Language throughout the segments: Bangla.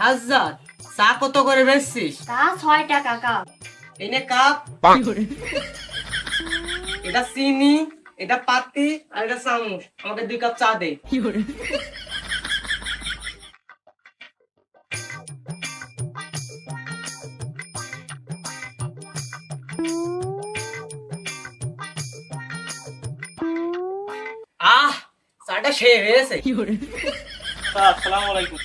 হাজার চা কত করে বেচছিস? তা ছয় টাকা কাপ। এনে কাপ। এটা চিনি এটা পাতি আর এটা চামচ। আমাকে দুই কাপ চা দে। আহ চাটা শেষ হয়েছে আসসালামু আলাইকুম।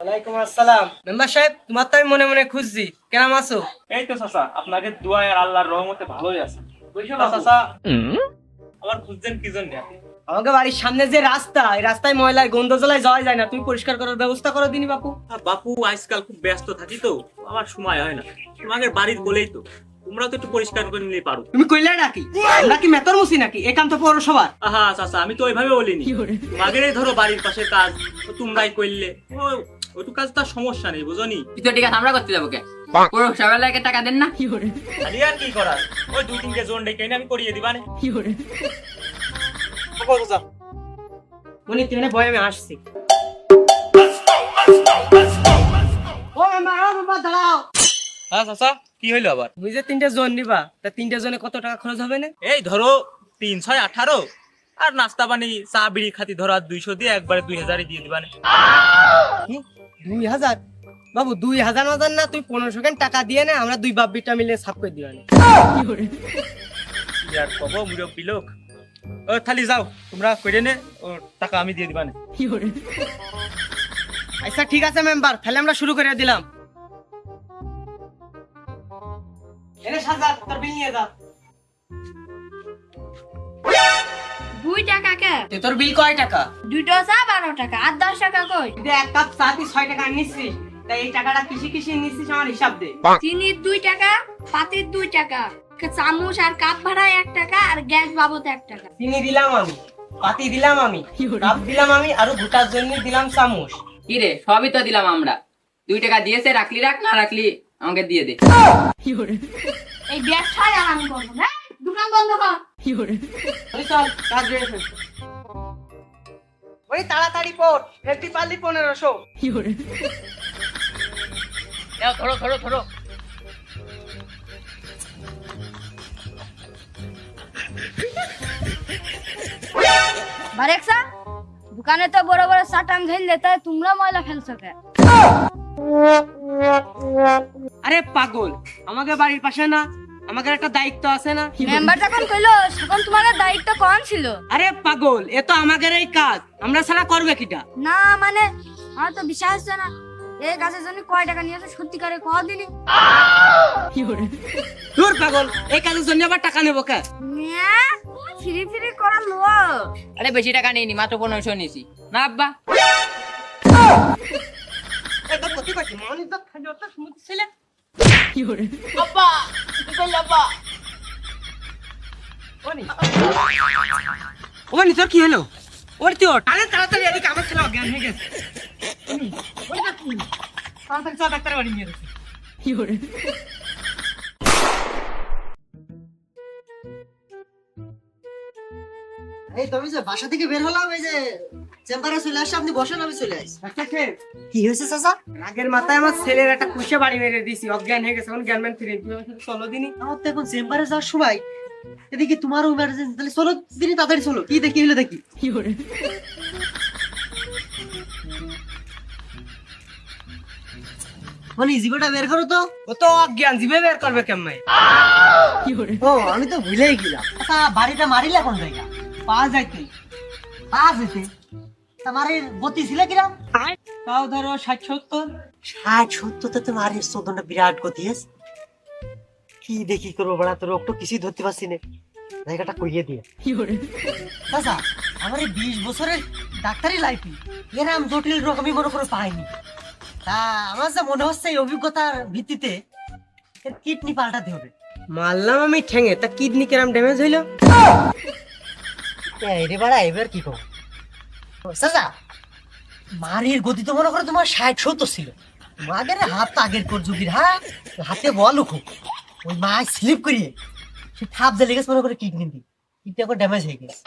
ওয়ালাইকুম আসসালাম। মেম্বার সাহেব তোমার তো আমি মনে মনে খুঁজছি। কেরাম আছো? এই তো চাচা আপনাকে দোয়া আর আল্লাহর রহমতে ভালোই আছে। বসো তা চাচা আমার খুঁজছেন কি জন্য? আমাকে বাড়ির সামনে যে রাস্তা এই রাস্তায় ময়লায় গন্ধ জ্বলায় যাওয়া যায় না। তুমি পরিষ্কার করার ব্যবস্থা করো দিনি বাপু। বাপু আজকাল খুব ব্যস্ত থাকি তো আমার সময় হয় না। তোমাদের বাড়ির বলেই তো। তোমরা তো একটু পরিষ্কার করে নিলে পারো। তুমি কইলে নাকি? আমরা কি মেতর মুসি নাকি? একান্ত পৌরসভা আহা চাচা আমি তো ওইভাবে বলিনি। তোমাদের ধরো বাড়ির পাশে কাজ তো তোমরাই করলে। ও ওইটু কাজ তার সমস্যা নেই বুঝনি? তো ঠিক আছে আমরা করতে যাব কে পুরো সকালে টাকা দেন না। আরে আর কি করার? ওই দুই তিনটে জোন ডেকে এনে আমি করিয়ে মনে তুমি ভয় আমি আসছি। ও মামা ও মামা দাঁড়াও। হ্যাঁ চাচা কি হইল আবার? তুমি যে তিনটে জন নিবা তা তিনটে জনে কত টাকা খরচ হবে না? এই ধরো তিন ছয় আঠারো। আর নাস্তা পানি চা বিড়ি খাতি ধরো আর দুইশো দিয়ে একবারে দুই হাজারে দিয়ে দিবানে কি? দুই হাজার? বাবু দুই হাজার হাজার না তুই পনেরোশো কেন টাকা দিয়ে না আমরা দুই বাপ বিটা মিলে সাফ করে আর কব মুরব্বী লোক? ও খালি যাও তোমরা করে নে ও টাকা আমি দিয়ে দিবানে আচ্ছা ঠিক আছে মেম্বার তাহলে আমরা শুরু করে দিলাম। এনে সাজা তোর বিল নিয়ে যা। টাকা কে? তে তোর বিল কয় টাকা? দুটো চা বারো টাকা। আর দশ টাকা কই? এক কাপ চা তুই ছয় টাকা নিচ্ছিস তাই এই টাকাটা কিসে কিসে নিচ্ছিস আমার হিসাব দে। চিনির দুই টাকা পাতির দুই টাকা। চামচ আর কাপ ভাড়া এক টাকা আর গ্যাস বাবদ এক টাকা। চিনি দিলাম আমি পাতি দিলাম আমি কাপ দিলাম আমি আর গোটার জন্য দিলাম চামচ। কি রে সবই তো দিলাম আমরা। দুই টাকা দিয়েছে রাখলি রাখ না রাখলি আমাকে দিয়ে দে। এই ব্যবসায় আমি করব না দোকান বন্ধ কর। ওই চল কাজ রয়েছে ওই তাড়াতাড়ি পড় ফেলতে পারলি পনেরোশো। ধরো ধরো ধরো। বারেকসা দোকানে তো বড় বড় সাটান ঘেল দেতে তোমরা ময়লা ফেলছো কে? আরে পাগল আমাকে বাড়ির পাশে না আমাদের একটা দায়িত্ব আছে না? মেম্বার যখন কইলো তখন তোমাদের দায়িত্ব কম ছিল? আরে পাগল এ তো আমাদের এই কাজ। আমরা ছাড়া করবে কিটা? না মানে আমার তো বিশ্বাস হচ্ছে না। এই গাছের জন্য কয় টাকা নিয়েছো সত্যিকারে কয় দিলি দূর পাগল এই কাজের জন্য আবার টাকা নেব কে? ফ্রি ফ্রি করার লোক। আরে বেশি টাকা নিইনি মাত্র পনেরোশো নিয়েছি। না আব্বা। একবার কতি কতি মন ইজ্জত খালি ওটা শুনতে ছেলে। কি করলি আব্বা ওনি ওনি তোর কি হলো ওর ওঠ আরে তাড়াতাড়ি এদিকে আমার ছেলে অজ্ঞান হয়ে গেছে। তাড়াতাড়ি চল ডাক্তারের বাড়ি নিয়ে গেছে এই তুমি যে বাসা থেকে বের হলাম এই যে চেম্বারে চলে আসছে আপনি বসেন আমি চলে আসছি ডাক্তার সাহেব, কি হয়েছে চাচা? রাগের মাথায় আমার ছেলের একটা কুশে বাড়ি মেরে দিছি অজ্ঞান হয়ে গেছে এখন জ্ঞান ম্যান ফিরে চলো দিনই। আমার তো এখন চেম্বারে যাওয়ার সময় এদিকে তোমারও ইমার্জেন্সি তাহলে চলো দিনই তাড়াতাড়ি চলো। কি দেখি হলো দেখি। মানে জিবোটা বের করো তো। ও তো অজ্ঞান জিভে বের করবে কেমন? ও আমি তো ভুলেই গেলাম। আচ্ছা বাড়িটা মারিলে কোন জায়গা? পাওয়া যাইতে পাঁচ যেতে তা বাড়ির গতি ছিল কিরাম তাও ধরো ষাট সত্তর। ষাট সত্তর তো মারির চোদনটা বিরাট গতি আছে কি দেখি করব বড়া তোর রোগ তো কিছুই ধরতে পারছি না। জায়গাটা কইয়ে দিয়ে। চাচা আমার এই বিশ বছরের ডাক্তারি লাইফে এরম জটিল রোগ আমি মনে করে পাইনি। তা আমার যা মনে হচ্ছে এই অভিজ্ঞতার ভিত্তিতে কিডনি পাল্টাতে হবে। মারলাম আমি ঠেঙে তা কিডনি কেরাম ড্যামেজ হইল? রে বাড়া এবার কি করব চাচা মারির গতি তো মনে করো তোমার ষাট সত্তর ছিল। মাগের হাত আগের কর যুগির হ্যাঁ? হাতে বল খুব ওই মা স্লিপ করিয়ে সে জ্বালে গেছে মনে করে কিডনি দি কিডনি এখন ড্যামেজ হয়ে গেছে।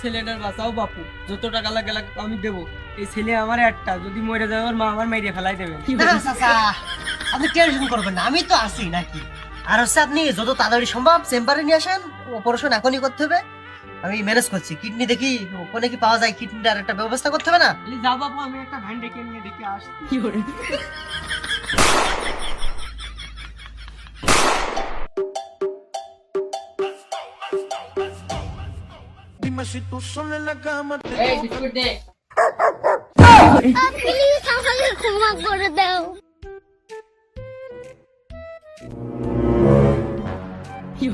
ছেলেটার বাঁচাও বাপু। যত টাকা লাগে লাগ আমি দেবো। এই ছেলে আমার একটা যদি মরে যায় আমার মা আমার মাইরে ফেলাই দেবে। আপনি টেনশন করবেন না আমি তো আছি নাকি? আর হচ্ছে আপনি যত তাড়াতাড়ি সম্ভব চেম্বারে নিয়ে আসেন অপারেশন এখনই করতে হবে। আমি ম্যানেজ করছি। কিডনি দেখি ওখানে কি পাওয়া যায়? কিডনিটার একটা ব্যবস্থা করতে হবে না? যাও বাপু আমি একটা ভ্যান ডেকে নিয়ে দেখে আসছি। কি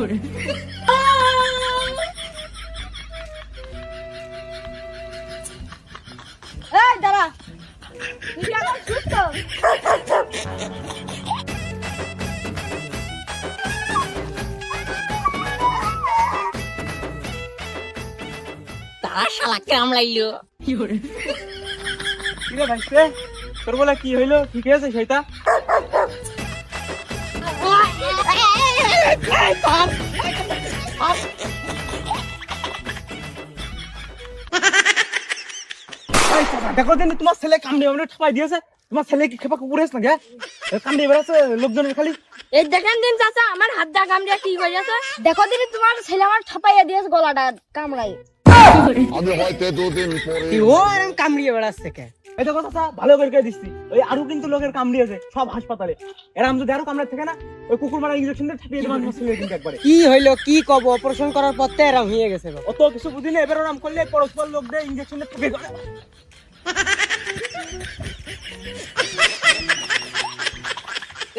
এখন সুস্থ কিরে ভাইস্তে তোর বলে কি হইল ঠিক আছে সেটা দেখো দিন তোমার ছেলে কামড়ে আমরা ঠপাই দিয়েছে তোমার ছেলে কি খেপা কুকুর না গে কামড়ে বেড়াচ্ছে লোকজনের খালি এই দেখেন দিন চাচা আমার হাত দা কামড়ে কি করেছে দেখো দিন তোমার ছেলে আমার ঠাপাইয়া দিয়েছে গলাটা কামড়াই আমি হয়তো দুদিন পরে ও এরকম কামড়িয়ে বেড়াচ্ছে কে দেখো চাচা ভালো করে দিচ্ছি। ওই আরও কিন্তু লোকের কামড়িয়েছে সব হাসপাতালে। এরম যদি আরও কামড়ে থাকে না ওই কুকুর মারা ইঞ্জেকশন দিয়ে ঠাপিয়ে দেবেন কিন্তু একবারে। কি হইল কি কব? অপারেশন করার পর তো এরম হয়ে গেছে অত কিছু বুঝি না এবার ওরম করলে পরস্পর লোক দিয়ে ইঞ্জেকশন দিয়ে ঠাপিয়ে দেবে।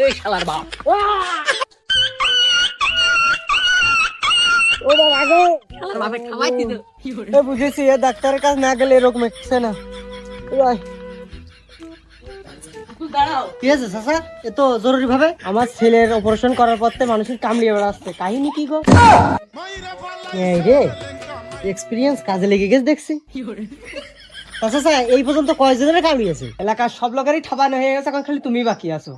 এই শালার বাপ। বাবা খাওয়াই দিত এ বুঝেছি এ ডাক্তারের কাছে না গেলে এরকম হচ্ছে না। কি আছে চাচা এ তো জরুরি ভাবে আমার ছেলের অপারেশন করার পর মানুষের কামড়িয়ে বেড়াচ্ছে। কাহিনী কি গো? এই রে এক্সপিরিয়েন্স কাজে লেগে গেছে দেখছি। তা চাচা এই পর্যন্ত কয়জনের কামড়িয়েছে? এলাকার সব লোকেরই ঠাবানো হয়ে গেছে এখন খালি তুমি বাকি আছো।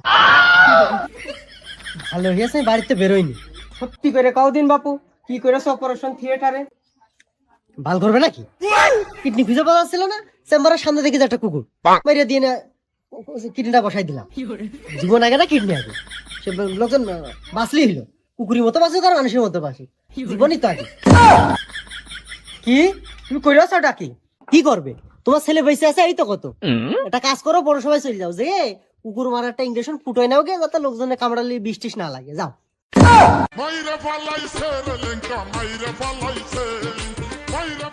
ভালো হয়েছে বাড়িতে বেরোয়নি সত্যি করে কদিন বাপু কি করেছ অপারেশন থিয়েটারে ভালো করবে নাকি? কিডনি খুঁজে পাওয়া যাচ্ছিল না? চেম্বারের সামনে দেখি যে একটা কুকুর। মেরে দিয়ে না কিডনিটা বসাই দিলাম। জীবন আগে না কিডনি আগে। সে লোকজন বাঁচলি হইল কুকুরের মতো বাঁচুক আর মানুষের মতো বাঁচুক। জীবনই তো আগে। কি? তুমি করেছ ডাকি কি? করবে? তোমার ছেলে বেঁচে আছে এই তো কত। একটা কাজ করো বড় সবাই চলে যাও। যে কুকুর মারা একটা ইঞ্জেকশন ফুটোয় নাও গে যাতে লোকজনের কামড়ালে বৃষ্টিস না লাগে। যাও। মাইরা ফালাইছে রে লেঙ্কা মাইরা ফালাইছে মাইরা